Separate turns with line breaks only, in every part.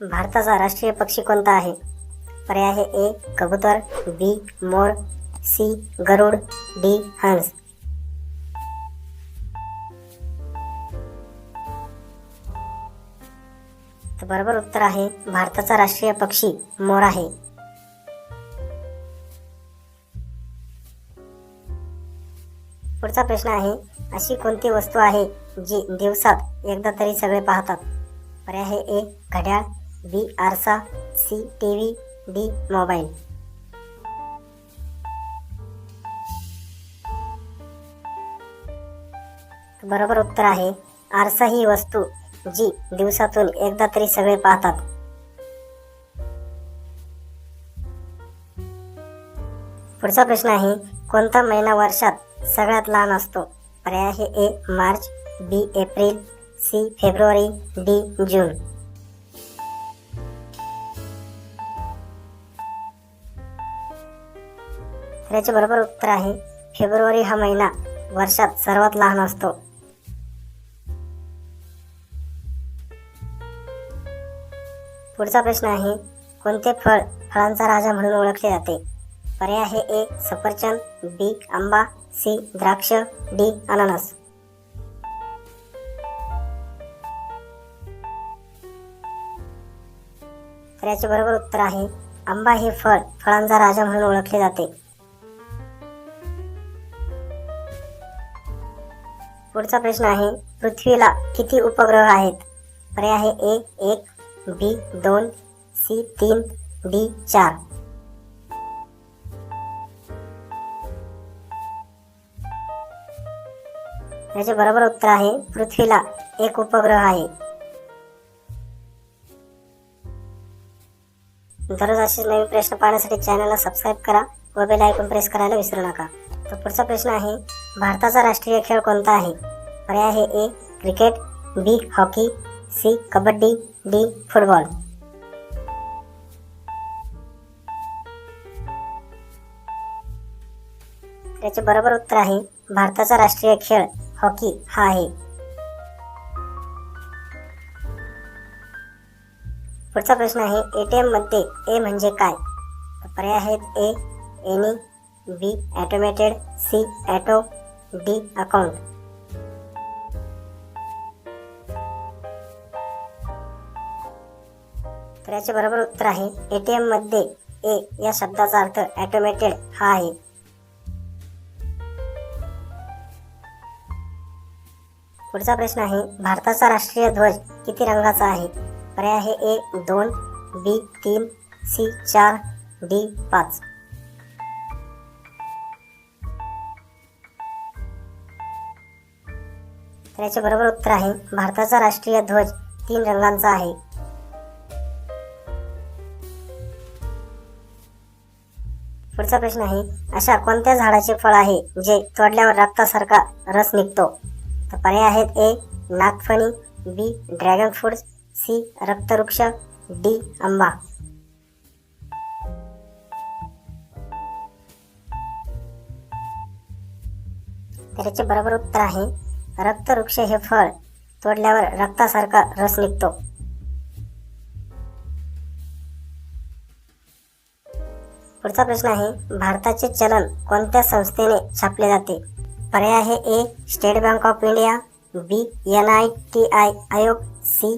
भारताचा राष्ट्रीय पक्षी कोणता आहे? पर्याय आहे ए कबूतर be more C Garud D हंस. तर बरोबर उत्तर आहे भारताचा राष्ट्रीय पक्षी मोर आहे. पुढचा प्रश्न आहे अशी कोणती वस्तू आहे जी दिवसात एकदा तरी सगळे पाहतात? पर्याय आहे ए घड्याळ बी आरसा C TV D mobile. बरोबर उत्तर आहे आरसा ही वस्तू जी दिवसातून एकदा तरी सगळे पाहतात. पुढचा प्रश्न आहे कोणता महिना वर्षात सगळ्यात लहान असतो? पर्याय आहे A March B April C February D June. तर याचे बरोबर उत्तर आहे. फेब्रुवारी हा महिना वर्षात सर्वात लहान असतो. पुढचा प्रश्न आहे कोणते फळ फळांचा राजा म्हणून ओळखले जाते? पर्याय आहे ए सफरचंद बी आंबा सी द्राक्ष डी अननस. तर याचे बरोबर उत्तर आहे आंबा हे फळ फळांचा राजा म्हणून ओळखले जाते. पुढचा प्रश्न आहे पृथ्वीला किती उपग्रह आहेत? पर्याय आहे ए एक बी दोन सी तीन डी चार. याचे बरोबर उत्तर आहे पृथ्वीला एक उपग्रह आहे. दररोज असे नवीन प्रश्न पाहण्यासाठी चॅनलला सबस्क्राईब करा व बेल आयकॉन प्रेस करायला विसरू नका. तर पुढचा प्रश्न आहे भारताचा राष्ट्रीय खेळ कोणता आहे? पर्याय आहे A cricket B hockey C kabaddi D football. त्याचे बरोबर उत्तर आहे भारताचा राष्ट्रीय खेळ हॉकी हा आहे. पुढचा प्रश्न आहे एटीएममध्ये ए म्हणजे काय? पर्याय आहेत A any B automated C auto D account. तर याचे बरोबर उत्तर आहे ए टी मध्ये ए या शब्दाचा अर्थ ऑटोमेटेड हा आहे. पुढचा प्रश्न आहे भारताचा राष्ट्रीय ध्वज किती रंगाचा आहे? पर्याय आहे ए दोन बी तीन सी चार डी पाच. तर याचे बरोबर उत्तर आहे भारताचा राष्ट्रीय ध्वज तीन रंगांचा आहे. पुढचा प्रश्न आहे अशा कोणत्या झाडाचे फळ आहे जे तोडल्यावर रक्तासारखा रस निघतो? तर पर्याय आहेत ए नागफणी बी ड्रॅगन फ्रूट सी रक्तवृक्ष डी आंबा. तर याचे बरोबर उत्तर आहे रक्तवृक्ष हे फळ तोडल्यावर रक्तासारखा रस निघतो. पुढचा प्रश्न आहे भारताचे चलन कोणत्या संस्थेने छापले जाते? पर्याय आहे A State Bank of India B N I T I Aayog C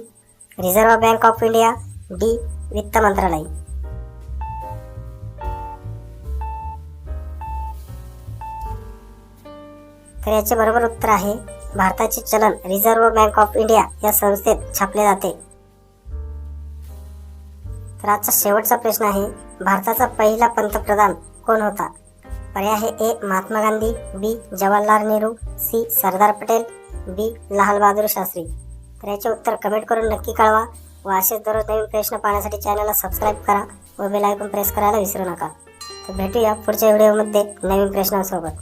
Reserve Bank of India D वित्त मंत्रालय. तर याचे बरोबर उत्तर आहे भारताचे चलन रिझर्व्ह बँक ऑफ इंडिया या संस्थेत छापले जाते. तर आजचा शेवटचा प्रश्न आहे भारताचा पहिला पंतप्रधान कोण होता? पर्याय आहे A Mahatma Gandhi B Jawaharlal Nehru C Sardar Patel B Lal Bahadur Shastri. तर याचे उत्तर कमेंट करून नक्की कळवा व असेच दररोज नवीन प्रश्न पाहण्यासाठी चॅनलला सबस्क्राईब करा व बेल आयकॉन प्रेस करायला विसरू नका. तर भेटूया पुढच्या व्हिडिओमध्ये नवीन प्रश्नांसोबत.